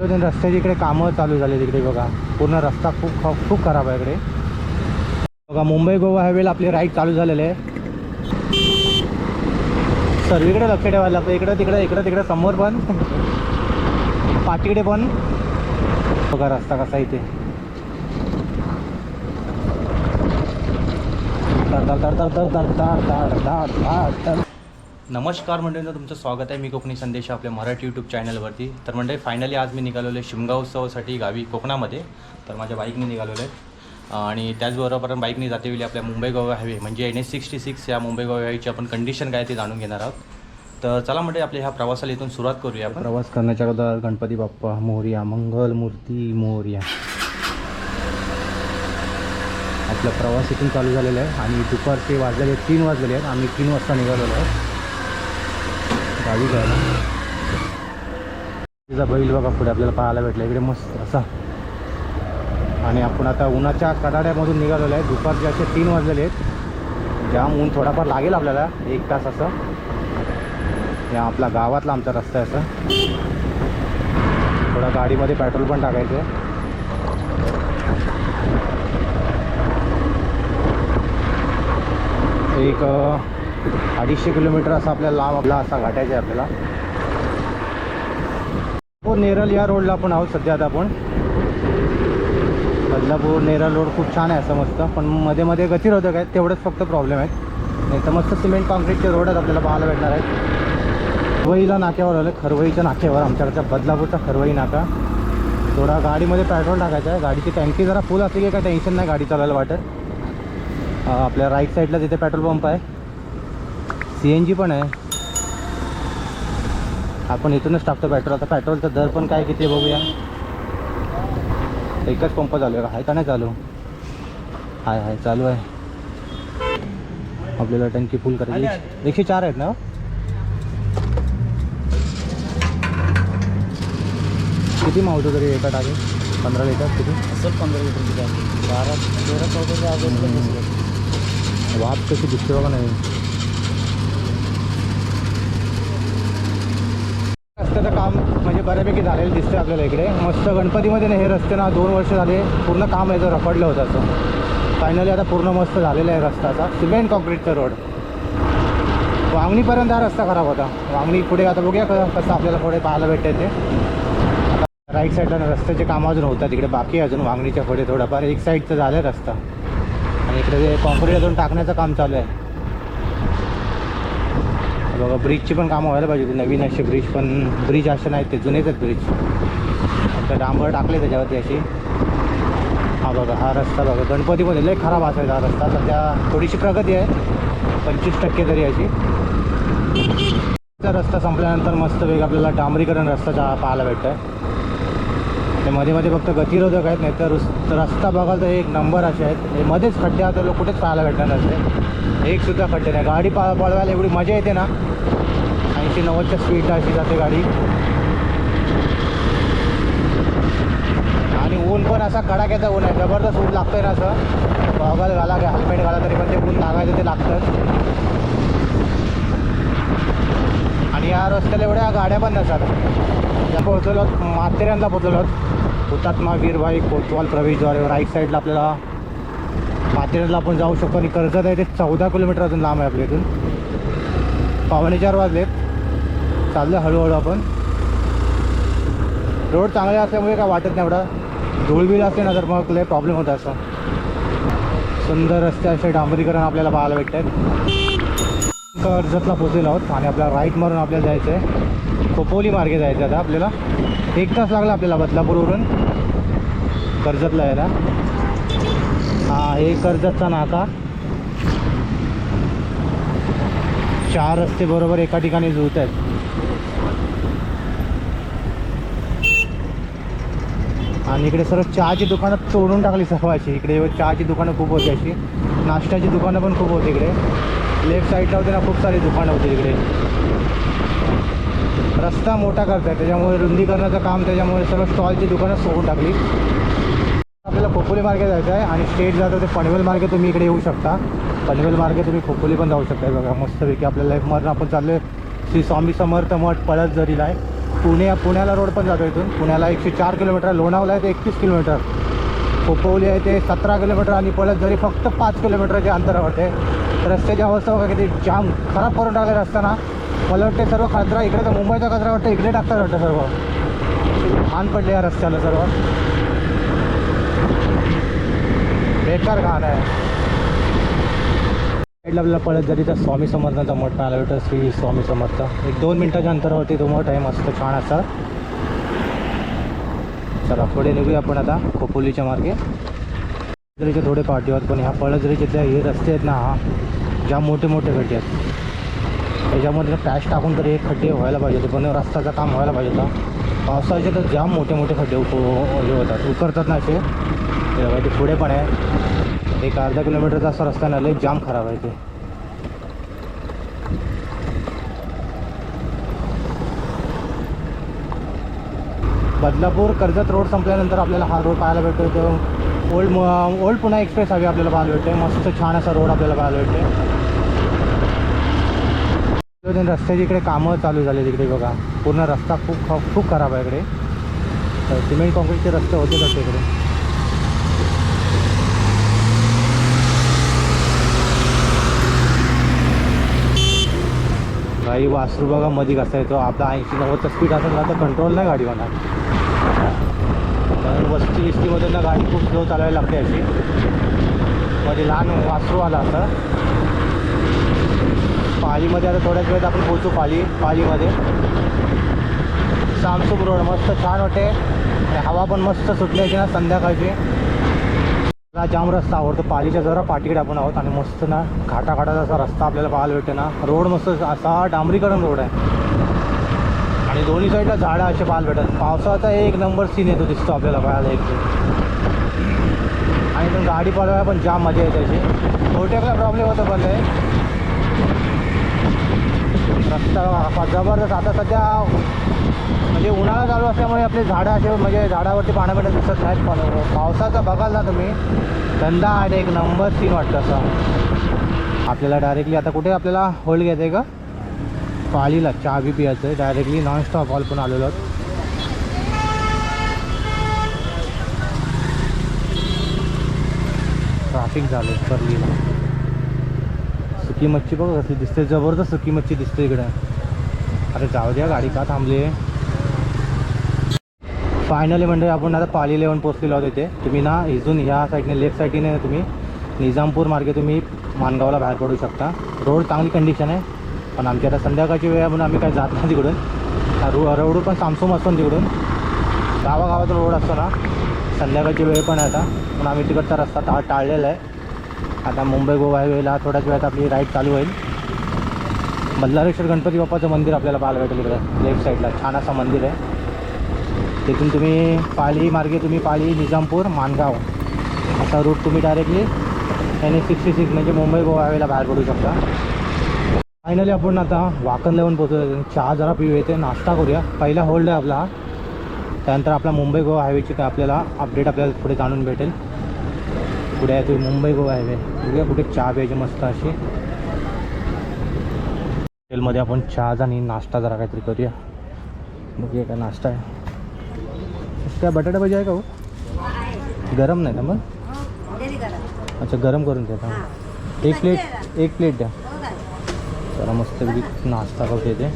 दोन रस्त्याची इकडे कामं चालू झाले तिकडे बघा. पूर्ण रस्ता खूप ख- खूप खराब आहे इकडे. बघा मुंबई गोवा हायवेला आपले राईड चालू झालेले आहे. सर्वीकडे लक्ष ठेवायला लागतं. इकडं तिकडं इकडं तिकडं समोर पण. पाठीकडे पण. बघा रस्ता कसा इथे. धड धड धड धड धड धड धड धड धड धड. नमस्कार मंडळींचं तुमचं स्वागत आहे मी कोकणी संदेश आपल्या मराठी यूट्यूब चॅनलवरती तर मंडळी फायनली आज मी निघालेलो आहे शिमगा उत्सवासाठी गावी कोकणामध्ये. तर माझ्या बाईकने निघालेलो आहे. आणि त्याचबरोबर बाईकने जाते वेळी आपल्या मुंबई गोवा हायवे म्हणजे एन एस सिक्स्टी सिक्स या मुंबई गोवा हायवेची आपण कंडिशन काय ते जाणून घेणार आहोत. तर चला म्हणजे आपल्या ह्या प्रवासाला इथून सुरुवात करूया आपण. प्रवास करण्याच्या अगोदर गणपती बाप्पा मोर्या मंगल मूर्ती मोर्या. आपला प्रवास इथून चालू झालेला आहे आणि दुपारचे वाजलेले आहेत, तीन वाजलेले आहेत. आम्ही तीन वाजता निघालेलो आहे गावी जायला तिचा बैल बघा पुढे आपल्याला पाहायला भेटला. इकडे मस्त असा. आणि आपण आता उन्हाच्या कडाड्यामधून निघालेलो आहे. दुपारचे असे तीन वाजलेले आहेत. जाम ऊन थोडाफार लागेल आपल्याला. एक तास असं. या आपला गावातला आमचा रस्ता आहे असं. थोडा गाडीमध्ये पेट्रोल पण टाकायचं आहे. एक अडीचशे किलोमीटर असा आपल्याला लांब आपला असा गाठायचा आहे आपल्याला. हो नेरल या रोडला आपण आहोत सध्या आता आपण. बदलापूर नेरल रोड खूप छान आहे असं मस्त. पण मध्ये मध्ये गतिरोधक आहेत तेवढंच फक्त प्रॉब्लेम आहेत. नाही तर मस्त सिमेंट कॉन्क्रीटचे रोडच आपल्याला पाहायला भेटणार आहेत. खरवईला नाक्यावर आलं खरवईच्या नाक्यावर आमच्याकडच्या बदलापूरचा खरवई नाका. थोडा गाडीमध्ये पेट्रोल टाकायचं आहे. गाडीची टँकी जरा फुल असली की काय टेन्शन नाही गाडी चालायला वाटत. आपल्या राईट साईडला तिथे पेट्रोल पंप आहे. सी एन जी पण आहे. आपण इथूनच टाकतो पेट्रोल आता पेट्रोलचा दर पण काय किती आहे बघूया. एकच पंप चालू आहे. का आहे का नाही चालू? हाय हाय चालू आहे. आपल्याला टंकी फुल करायची. एकशे चार आहेत ना किती मावतो तरी एका टाके पंधरा लिटर किती? असेल पंधरा लिटर बारा तेरा चौदाच्या वाफ कशी दिसते बघा नाही रस्त्याचं काम म्हणजे बऱ्यापैकी झालेलं दिसतं आपल्याला इकडे. मस्त गणपतीमध्ये ना हे रस्ते ना दोन वर्ष झाले पूर्ण काम याचं रखडलं होतं असं. फायनली आता पूर्ण मस्त झालेला आहे रस्ताचा सिमेंट कॉन्क्रीटचा रोड वांगणीपर्यंत हा रस्ता खराब होता. वांगणी पुढे आता बघूया कसं आपल्याला पुढे पाहायला भेटते ते. राईट साईडला रस्त्याचे काम अजून होतात. तिकडे बाकी अजून वांगणीच्या पुढे थोडाफार. एक साईडचं झालं आहे रस्ता. आणि इकडे जे कॉन्क्रीट अजून टाकण्याचं काम चालू आहे. बघा ब्रिजची पण कामं व्हायला पाहिजे होती. नवीन असे ब्रिज पण ब्रिज असे नाहीत ते जुनेच आहेत ब्रिज आता डांबर टाकले त्याच्यावरती अशी. हा बघा हा रस्ता बघा. गणपतीमध्ये लय खराब असायचा हा रस्ता. सध्या थोडीशी प्रगती आहे. पंचवीस टक्के तरी अशी. रस्ता संपल्यानंतर मस्त वेग आपल्याला डांबरीकरण रस्ता पाहायला भेटतं आहे ते मध्ये मध्ये फक्त गतिरोधक आहेत नाही तर रस्ता बघाल तर एक नंबर असे आहेत. हे मध्येच खड्डे आता लोक कुठेच पाहायला भेटणार नसते. एक सुद्धा खड्डे नाही. गाडी पा पळवायला एवढी मजा येते ना. ऐंशी नव्वदच्या स्पीडला अशी जाते गाडी. आणि ऊन पण असा कडाक्याचा ऊन आहे. जबरदस्त ऊन लागतंय ना असं. गॉगल घाला काय हेल्मेट घाला तरी पण ते ऊन लागायचं ते लागतंच. आणि या रस्त्याला एवढ्या गाड्या पण नसतात. या पोहोचलो माथेऱ्यांना पोहोचलो हुतात्मा वीरभाई कोतवाल प्रवेशद्वारे राईट साईडला आपल्याला माथेऱ्याला आपण जाऊ शकतो आणि कर्जत आहे ते चौदा किलोमीटर अजून लांब आहे आपल्या इथून. पावणे चार वाजलेत चाललं हळूहळू आपण. रोड चांगले असल्यामुळे काय वाटत नाही एवढा. धूळबिळ असते ना तर मग लय प्रॉब्लेम होता असं. सुंदर रस्ते असे डांबरीकरण आपल्याला पाहायला भेटतात कर्जतला पोचलेलो आहोत आणि आपल्याला राईट मारून आपल्याला जायचं आहे खोपोली मार्गे जायचं आता आपल्याला. एक तास लागला आपल्याला बदलापूरवरून. कर्जतला यायला. हा हे कर्जतचा नाका. चार रस्ते बरोबर एका ठिकाणी जुळत आहेत. आणि इकडे सर्व चहाची दुकानं तोडून टाकली सर्वाची. इकडे चहाची दुकानं खूप होती अशी. नाश्त्याची दुकानं पण खूप होती इकडे. लेफ्ट साईडला होते ना खूप सारी दुकानं होती इकडे. रस्ता मोठा करत आहे त्याच्यामुळे रुंदीकरणाचं काम त्याच्यामुळे सर्व स्टॉलची दुकानं सोडून टाकली. आपल्याला खोपोली मार्गे जायचं आहे आणि स्टेट जातं ते पनवेल मार्गे तुम्ही इकडे येऊ शकता. पनवेल मार्गे तुम्ही खोपोली पण जाऊ शकता. बघा मस्तपैकी आपल्याला एक मरण आपण चाललो श्री स्वामी समर्थ मठ पळत जरीला आहे. पुणे पुण्याला रोड पण जातो इथून. पुण्याला एकशे चार किलोमीटर लोणावला आहे ते एकतीस किलोमीटर खोपोली आहे ते सतरा किलोमीटर आणि पळत जरी फक्त पाच किलोमीटरच्या अंतरावर आहे. रस्त्याची अवस्था बघा किती जाम खराब करून टाकले रस्ता ना मला वाटते सर्व कचरा इकडे तर मुंबईचा कचरा वाटतं इकडे टाकतात वाटतं सर्व. घाण पडले या रस्त्याला सर्व. बेकार घाण आहे. साईडला आपल्याला पळत जरी तर स्वामी समर्थांचा मठ पाहायला भेटतं श्री स्वामी समर्थ. एक दोन मिनटाच्या अंतरावरती तो मठ आहे मस्त छान असा. चला पुढे निघूया आपण आता खोपोलीच्या मार्गे. पळजरीचे थोडे पाठी पण ह्या पळजरीचे हे रस्ते आहेत ना हा ज्या मोठे मोठे खड्डे आहेत त्याच्यामध्ये पॅश टाकून तरी हे खड्डे व्हायला पाहिजे होते पण रस्त्याचं काम व्हायला पाहिजे होता. पावसाचे तर जाम मोठे मोठे खड्डे उप हे होतात उकरतात ना असे. ते पुढे पण आहे. एक अर्धा किलोमीटरचा असा रस्ता नाही जाम खराब आहे ते. बदलापूर कर्जत रोड संपल्यानंतर आपल्याला हा रोड पाहायला भेटतो तो ओल्ड ओल्ड पुणे एक्सप्रेस हवी आपल्याला पाहायला भेटते मस्त छान असा रोड आपल्याला पाहायला भेटते रस्त्याची इकडे कामं चालू झाले तिकडे बघा. पूर्ण रस्ता खूप ख- खूप खराब आहे इकडे. सिमेंट कॉन्क्रीटचे रस्ते होते तसे इकडे. काही वासरू बघा मध्ये कसा येतो आपला ऐंशी नव्वदचा स्पीड असेल ना तर कंट्रोल नाही गाडी होणार. कारण वस्ती विस्तीमधून ना गाडी खूप स्लो चालवायला लागते अशी. मध्ये लहान वासरू आला असं पालीमध्ये आता थोड्याच वेळात आपण पोहोचू पाली पालीमध्ये. सामसूप रोड मस्त छान वाटते. हवा पण मस्त सुटल्याची ना संध्याकाळची. मला जाम रस्ता आवडतो पालीच्या जरा पाठीकडे आपण आहोत आणि मस्त ना घाटाघाटाचा असा रस्ता आपल्याला पाहायला भेटतो ना. रोड मस्त असा डांबरीकरण रोड आहे. आणि दोन्ही साईडला झाडं असे पाहायला भेटतात. पावसाचा एक नंबर सीन येतो दिसतो आपल्याला पाहायला एक. आणि पण गाडी पळवायला पण जाम मजा येते अशी. छोट्याला प्रॉब्लेम होतो पण आहे रस्ता जबरदस्त. आता सध्या म्हणजे उन्हाळा चालू असल्यामुळे आपले झाडं असे म्हणजे झाडावरती पाणी भेटत दिसत नाहीत पण पावसाचा बघाल ना तुम्ही धंदा आहे एक नंबर सीन वाटतं असं. आपल्याला डायरेक्टली आता कुठे आपल्याला होल्ड घ्यायचं आहे का? पाळीला चहा बी पियाचं आहे डायरेक्टली नॉनस्टॉप हॉल पण आलेलो आहोत. ट्राफिक झालं परलीला सुकी मच्छी बघ कसली दिसते. जबरदस्त सुकी मच्छी दिसते इकडे. अरे जाऊ द्या गाडी का थांबली आहे? फायनली म्हणजे आपण आता पाली इलेवन पोचलेलो आहोत इथे. तुम्ही ना इजून ह्या साईडने लेफ्ट साईडने तुम्ही निजामपूर मार्गे तुम्ही मानगावला बाहेर पडू शकता. रोड चांगली कंडिशन आहे पण आमची आता संध्याकाळची वेळ आहे म्हणून आम्ही काय जात नाही तिकडून. रो रोड पण सामसूम असतो ना तिकडून. गावागावाचा रोड असतो ना संध्याकाळची वेळ पण आहे आता. पण आम्ही तिकडचा रस्ता टा टाळलेला आहे. आता मुंबई गोवा हायवेला थोड्याच वेळात आपली राईड चालू होईल. बल्लारेश्वर गणपती बाप्पाचं मंदिर आपल्याला पाहायला भेटेल इकडे लेफ्ट साईडला छान असं मंदिर आहे. तिथून तुम्ही पाली मार्गे तुम्ही पाली निजामपूर मानगाव असा रूट तुम्ही directly N S sixty six म्हणजे मुंबई गोवा हायवेला बाहेर पडू शकता. फायनली आपण आता वाकणला येऊन पोहोचलो. चहा जरा पिऊ येते. नाश्ता करूया. पहिला होल्ड आहे आपला. त्यानंतर आपला मुंबई गोवा हायवेची काय आपल्याला अपडेट आपल्याला पुढे जाणून भेटेल. पुढे आहे तुम्ही मुंबई गोवा हायवे बघूया कुठे चहा प्यायची मस्त अशी. हॉटेलमध्ये आपण चहाच आणि नाश्ता जरा काहीतरी करूया. बघूया काय नाश्ता आहे. काय बटाटा भाजी आहे का हो? गरम नाही ना मग? अच्छा गरम करून द्या? एक प्लेट एक प्लेट द्या. जरा मस्तपैकी नाश्ता करतो इथे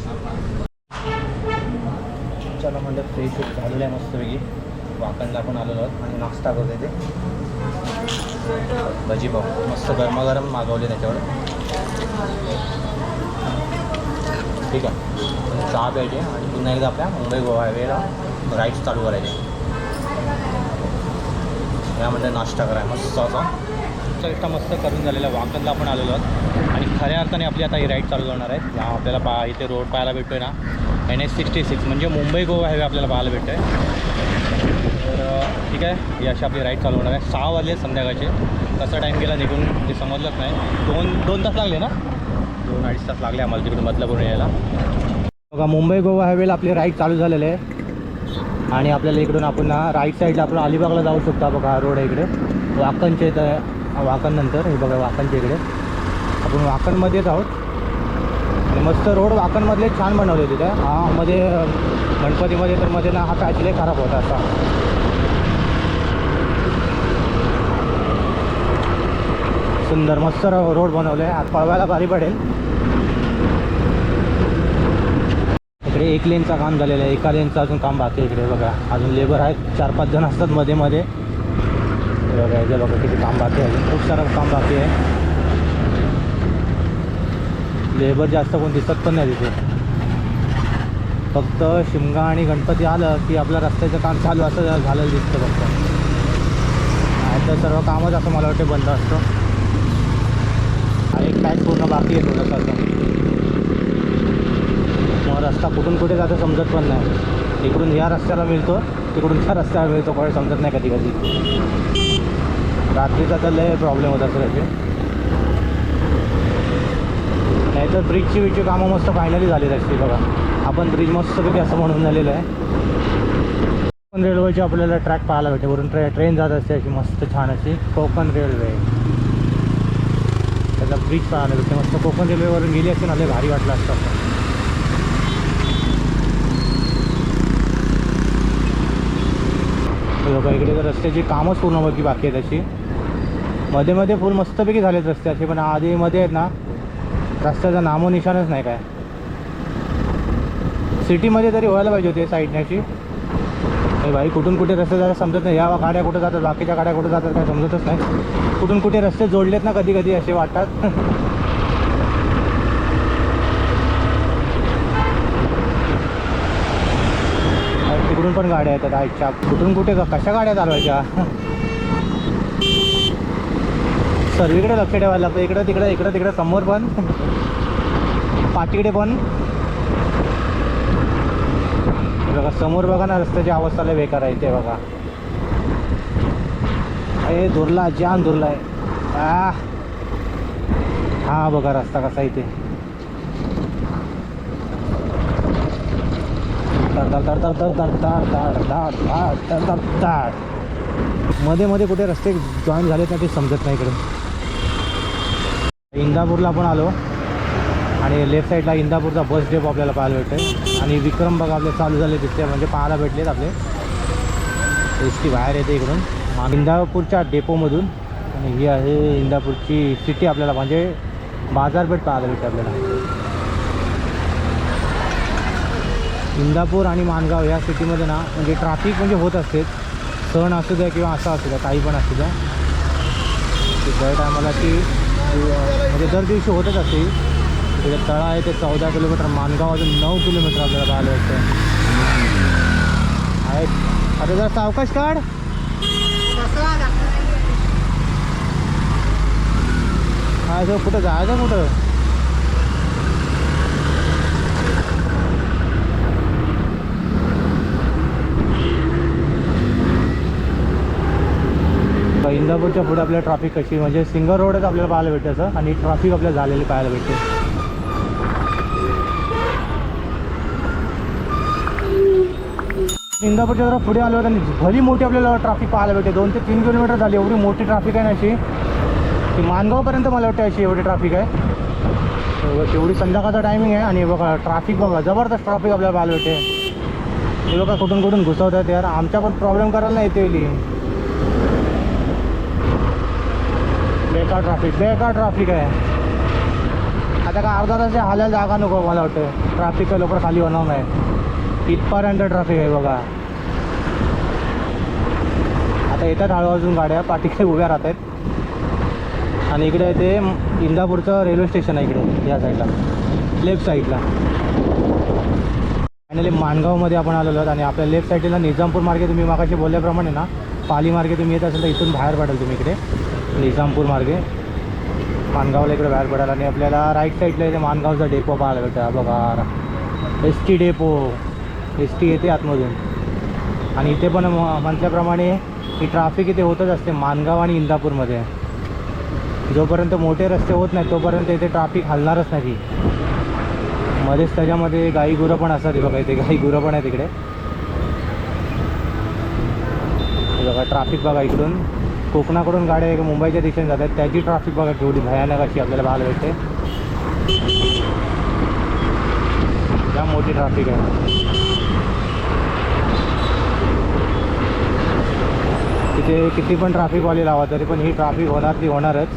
चला म्हणजे फ्रेश झालेलं आहे मस्तपैकी वाकणला आपण आलेलो आहोत आणि नाश्ता करतो इथे भजी पाव मस्त गरमागरम मागवले त्याच्यावर. ठीक आहे. चहा प्यायची आणि पुन्हा एकदा आपल्या मुंबई गोवा हायवेला राईड्स चालू करायचे यामध्ये नाश्ता कराय मस्त असा. चेष्टा मस्त करून झालेला वाकणला आपण आलेलो आहोत. आणि खऱ्या अर्थाने आपली आता ही राईड चालू होणार आहे. या आपल्याला पा इथे रोड पाहायला भेटतो आहे ना. एन एस सिक्स्टी सिक्स म्हणजे मुंबई गोवा हायवे आपल्याला पाहायला भेटतो आहे तर ठीक आहे. ही अशी आपली राईड चालू होणार आहे. सहा वाजले संध्याकाळचे. कसा टाईम गेला निघून ते समजलंच नाही. दोन दोन तास लागले ना? दोन अडीच तास लागले आम्हाला तिकडून बदलापूर यायला. बघा मुंबई गोवा हायवेला आपली राईड चालू झालेली आहे. आणि आपल्याला इकडून आपण राईट साईडला आपण अलिबागला जाऊ शकतो बघा रोड आहे इकडे. वाकणच्या इथं वाकणनंतर हे बघा वाकणच्या इकडे. आपण वाकणमध्येच आहोत. आणि मस्त रोड वाकणमधले छान बनवले तिथे. हा मध्ये गणपतीमध्ये तर मध्ये ना हा पॅच खराब होता असा. सुंदर मस्त रोड बनवले. आज पळवायला भारी पडेल. इकडे एक लेनचं काम झालेलं आहे. एका लेनचं अजून काम बाकी आहे इकडे बघा. अजून लेबर आहेत. चार पाच जण असतात मध्ये मध्ये. बघा इथे बघा किती काम बाकी आहे. खूप सारं काम बाकी आहे. लेबर जास्त कोण दिसत पण नाही तिथे. फक्त शिमगा आणि गणपती आलं की आपलं रस्त्याचं काम चालू असं झालेलं दिसतं फक्त. तर सर्व कामच असं मला वाटतं बंद असतं. आणि एक पॅच पूर्ण बाकी आहे थोडंसं असं. रस्ता कुठून कुठे जातो समजत पण नाही. इकडून या रस्त्याला मिळतो तिकडून त्या रस्त्याला मिळतो कोणी समजत नाही कधी कधी रात्रीचा तर लय प्रॉब्लेम होत असे याचे नाहीतर ब्रिजची विची कामं मस्त फायनली झाली असती बघा. आपण ब्रिज मस्तपैकी असं म्हणून झालेलं आहे. कोकण रेल्वेची आपल्याला ट्रॅक पाहायला भेटते. वरून ट्रे ट्रेन जात असते अशी मस्त छान अशी कोकण रेल्वे त्याचा ब्रिज पाहायला भेटते. मस्त कोकण रेल्वेवरून गेली असते ना लय भारी वाटलं असतं. हे बघा इकडे तर रस्त्याची कामच पूर्ण बाकी बाकी आहेत अशी. मध्ये मध्ये फुल मस्तपैकी झालेत रस्ते असे पण आधी मध्ये आहेत ना रस्त्याचा नामोनिशाणच नाही काय. सिटीमध्ये तरी व्हायला पाहिजे होते साईडण्याची. हे भाई कुठून कुठे रस्ते जातात समजत नाही. या गाड्या कुठे जातात बाकीच्या गाड्या कुठे जातात काय समजतच नाही. कुठून कुठे रस्ते जोडलेत ना कधी कधी असे वाटतात आणि तिकडून पण गाड्या येतात आईच्या. कुठून कुठे कशा गाड्या चालवायच्या? सर्वीकडे लक्ष ठेवायला लागतं. इकडं तिकडं इकडं तिकडं समोर पण. पाठीकडे पण. बघा समोर बघा ना रस्त्याची अवस्था लय बेकार आहे ते बघा. अरे दुरला जाम दुरला आहे. हा बघा रस्ता कसा इथे. मध्ये मध्ये कुठे रस्ते जॉईन झाले तर ते समजत नाही इकडे इंदापूरला आपण आलो आणि लेफ्ट साईडला इंदापूरचा बस डेप आपल्याला पाहायला भेटतोय. आणि विक्रम बघा आपले चालू झाले दिसते म्हणजे पाहायला भेटलेत आपले. एस टी बाहेर येते इकडून. इंदापूरच्या डेपोमधून आणि ही आहे इंदापूरची सिटी आपल्याला म्हणजे बाजारपेठ पाहायला भेटते आपल्याला. इंदापूर आणि माणगाव या सिटीमध्ये ना म्हणजे ट्रॅफिक म्हणजे होत असते. सण असू द्या किंवा असं असू द्या काही पण असू द्या. ते दर टायमाला ती म्हणजे दर दिवशी होतच असते. तिथे तळा आहे ते चौदा किलोमीटर मानगाव अजून नऊ किलोमीटर आपल्याला पाहायला होतं आहे. अरे जरा सावकाश काढ. काय जो कुठं जायचं कुठं? इंदापूरच्या पुढे आपल्याला ट्रॅफिक कशी? म्हणजे सिंगल रोडच आपल्याला पाहायला भेटते असं आणि ट्रॅफिक आपल्याला झालेली पाहायला भेटते. इंदापूरच्या जरा पुढे आलो आणि भली मोठी आपल्याला ट्रॅफिक पाहायला भेटते. दोन ते तीन किलोमीटर झाली एवढी मोठी ट्रॅफिक आहे ना अशी. की मानगावपर्यंत मला वाटतं अशी एवढी ट्रॅफिक आहे. तेवढी एवढी संध्याकाळचा टायमिंग आहे. आणि बघा ट्रॅफिक बघा जबरदस्त ट्रॅफिक आपल्याला पाहायला भेटते. हे कुठून कुठून घुसवतात यार. आमच्या पण प्रॉब्लेम करायला नाही येते बेकार ट्रॅफिक बेकार ट्रॅफिक आहे. आता का अर्धा तास हालायला जागा नको मला वाटतं. ट्रॅफिक लवकर खाली होणार नाही. इथपर्यंत ट्रॅफिक आहे बघा. आता येतात हळूहळू गाड्या पाठीकडे उभ्या राहत आहेत. आणि इकडे ते इंदापूरचं रेल्वे स्टेशन आहे इकडे या साईडला लेफ्ट साईडला फायनली माणगावमध्ये आपण आलेलो आहोत आणि आपल्या लेफ्ट साईडला निजामपूर मार्गे तुम्ही मागाशी बोलल्याप्रमाणे ना पाली मार्गे तुम्ही येत असेल तर इथून बाहेर पडाल तुम्ही इकडे. निजामपूर मार्गे. मानगावला इकडे बाहेर पडायला आणि आपल्याला राईट साईडला इथे मानगावचा डेपो पाहायला भेटतं बघा S T depot S T येते आतमधून. आणि इथे पण म- म्हटल्याप्रमाणे ही ट्रॅफिक इथे होतच असते मानगाव आणि इंदापूरमध्ये. जोपर्यंत मोठे रस्ते होत नाहीत तोपर्यंत इथे ट्रॅफिक हलणारच नाही. मध्येच त्याच्यामध्ये गाई गुरं पण असतात. बघा इथे गाई गुरं पण आहेत इकडे. बघा ट्रॅफिक बघा इकडून. कोकणाकडून गाड्या एक मुंबईच्या दिशेने जातात त्याची ट्रॅफिक बघा केवढी भयानक अशी आपल्याला बघायला भेटते. त्या मोठी ट्रॅफिक आहे. तिथे किती पण ट्रॅफिकवाली लावा तरी पण ही ट्रॅफिक होणार ती होणारच.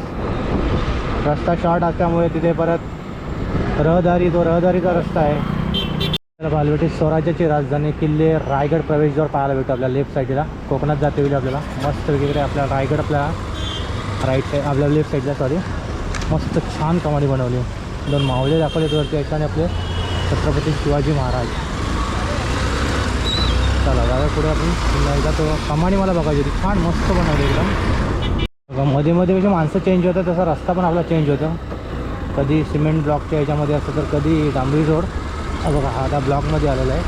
रस्ता शॉर्ट असल्यामुळे तिथे परत रहदारी तो रहदारीचा रस्ता आहे. तर बालवटी स्वराज्याची राजधानी किल्ले रायगड प्रवेशद्वार पाहायला भेटतो आपल्या लेफ्ट साईडला कोकणात जाते होईल आपल्याला. मस्त वगैरे आपल्या रायगड आपल्या राईट साईड आपल्या लेफ्ट साईडला सॉरी मस्त छान कमानी बनवली. दोन मावळे दाखवले वरती आहेत आणि आपले छत्रपती शिवाजी महाराज. चला जाऊया पुढे आपण. पुन्हा एकदा तो कमानी मला बघायची होती. छान मस्त बनवली एकदम. मध्ये मध्ये म्हणजे माणसं चेंज होतं तसा रस्ता पण आपला चेंज होतं. कधी सिमेंट ब्लॉकच्या ह्याच्यामध्ये असतं तर कधी डांबरी रोड. हा बघा हा आता ब्लॉकमध्ये आलेला आहे.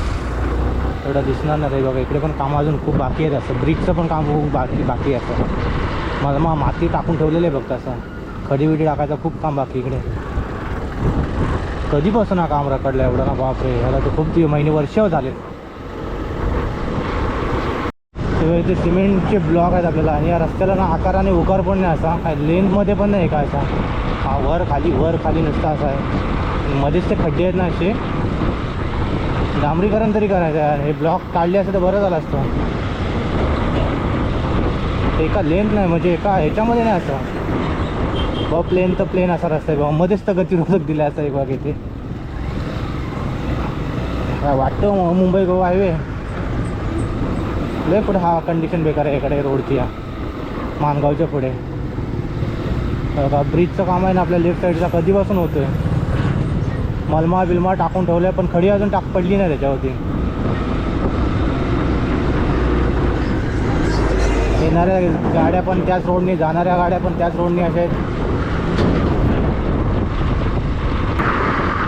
तेवढं दिसणार नाही रे बघा इकडे पण कामं अजून खूप बाकी आहेत असं. ब्रिजचं पण काम खूप बाकी बाकी आहे असं मला मग माती टाकून ठेवलेलं आहे बघता असं. खडी बिडी टाकायचं खूप काम बाकी इकडे. कधीपासून हा काम रखडलं एवढं? ना बापरे ह्याला तर खूप महिने वर्ष झाले. तेव्हा सिमेंटचे ब्लॉक आहेत आपल्याला. आणि या रस्त्याला ना आकाराने उकार पण नाही असा. काय लेंथमध्ये पण नाही का असा. हा वर खाली वर खाली नुसता असा आहे. मध्येच ते खड्डे आहेत ना असे. डांबरीकरण तरी करायचं यार हे ब्लॉक काढले असतं तर बरं झालं असतं. एका लेन नाही म्हणजे एका ह्याच्यामध्ये नाही असं. बा प्लेन तर प्लेन असा रस्ता आहे. बाबा मध्येच तर गतिरोधक दिला असं एक बघ इथे. काय वाटतं मुंबई गोवा हायवे लय पुढे हा कंडिशन बेकार आहे इकडे रोडची. हा मानगावच्या पुढे ब्रिजचं काम आहे ना आपल्या लेफ्ट साईडला कधीपासून होतं आहे मलमा बिलमा टाकून ठेवलं पण खडी अजून टाक पडली नाही त्याच्यावरती. येणाऱ्या गाड्या पण त्याच रोडने जाणाऱ्या गाड्या पण त्याच रोडने अशा आहेत.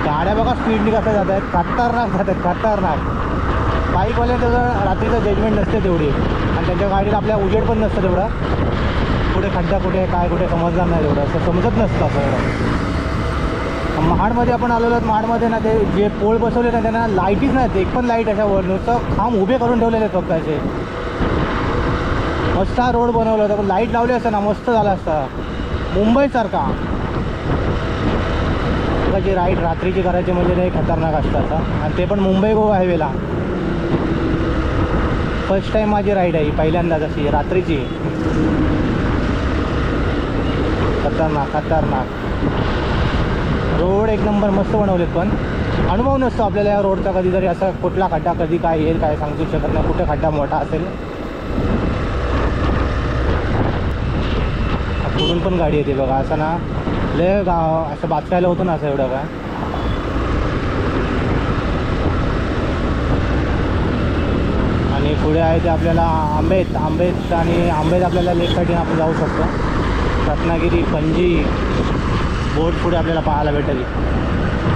गाड्या बघा स्पीडने कसं जात आहेत खतरनाक जात आहेत खतरनाक. बाईकवाले त्याचं रात्रीचं जजमेंट नसते तेवढी. आणि त्यांच्या गाडीला आपल्या उजेड पण नसतं तेवढं. कुठे खड्डा कुठे काय कुठे समजणार नाही तेवढं. असं समजत नसतं असं एवढं महाडमध्ये आपण आलेलो आहोत. महाडमध्ये ना ते जे पोळ बसवले ना त्यांना लाईटीच नाहीत एक पण लाइट अशा नुसतं खांब उभे करून ठेवलेले आहेत फक्त असे. मस्त रोड बनवला होता पण लाइट लावली असतं ना मस्त झाला असता. मुंबईसारखा. जी राईट रात्रीची करायची म्हणजे नाही खतरनाक असतात आणि ते पण मुंबई गोवा हायवेला फर्स्ट टाईम माझी राईड आहे पहिल्यांदा पहिल्यांदाच अशी रात्रीची. खतरनाक खतरनाक. रोड एक नंबर मस्त बनवलेत पण. अनुभव नसतो आपल्याला या रोडचा कधीतरी असा कुठला खड्डा कधी काय येईल काय सांगू शकत नाही. कुठे खड्डा मोठा असेल. कुठून पण गाडी येते बघा. असं ना लय गाव असं बाचकायला होतं ना असं एवढं काय. आणि पुढे आहे ते आपल्याला आंबेत आंबेत आणि आंबेत आपल्याला लेकसाठी आपण जाऊ शकतो. रत्नागिरी पणजी. बोट पुढे आपल्याला पाहायला भेटेल.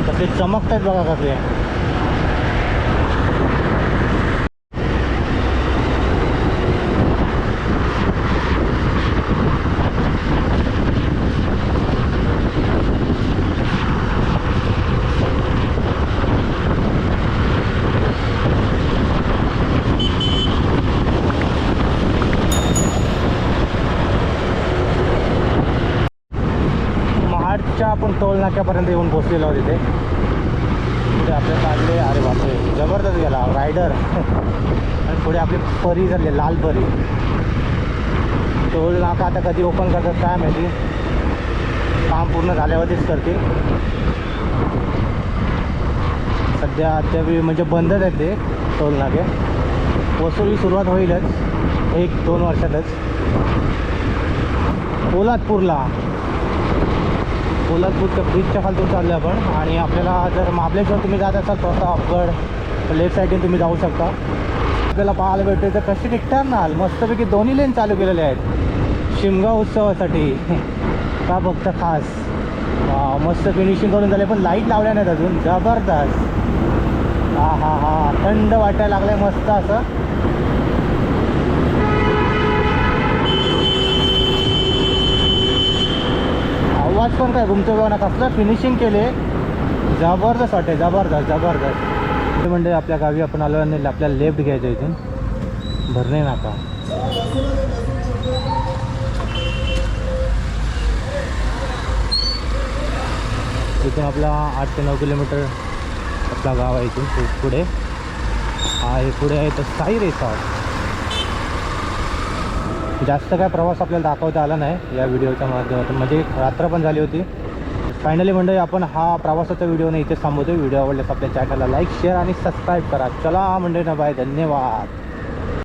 कसे चमकत आहेत बघा कसे पर्यंत येऊन पोचलेलो आहोत तिथे पुढे आपले काढले अरे बापरे जबरदस्त गेला रायडर आणि पुढे आपली परी झाली लाल परी. टोल नाका आता कधी ओपन करतात काय माहिती? काम पूर्ण झाल्यावरतीच करतील. सध्या अद्याप म्हणजे बंदच आहेत ते टोल नाके वसुली सुरुवात होईलच एक दोन वर्षातच. पोलादपूरला. पोलादपूरच्या ब्रिजच्या खालतून चाललो आपण. आणि आपल्याला जर महाबळेश्वर तुम्ही जात असाल स्वतः अपगड लेफ्ट साईडने तुम्ही जाऊ शकता. आपल्याला पाहायला भेटते तर कशी निघतात ना मस्तपैकी दोन्ही लेन चालू केलेले आहेत. शिमगा उत्सवासाठी. का फक्त खास? मस्त फिनिशिंग करून झाले पण लाइट लावल्या नाहीत अजून. जबरदस्त. हा हा हा. थंड वाटायला लागलाय मस्त असं. आवाज पण काय घुमतो बघा ना कसलं फिनिशिंग केले. जबरदस्त वाटते जबरदस्त जबरदस्त. ते म्हणजे आपल्या गावी आपण आलो आणि आपल्याला लेफ्ट घ्यायचं इथून. भरणे नाका इथून आपला आठ ते नऊ किलोमीटर आपला गाव आहे इथून पुढे. हा हे पुढे आहे तर साई रेसॉर्ट जास्त काय प्रवास आपल्याला दाखवता आला नाही या व्हिडिओच्या माध्यमातून. म्हणजे रात्र पण झाली होती. फायनली मंडळी आपण हा प्रवासाचा व्हिडिओ नाही इथे थांबवतो व्हिडिओ आवडल्यास आपल्या चॅनलला लाईक शेअर आणि सबस्क्राईब करा. चला मंडळी ना बाय धन्यवाद.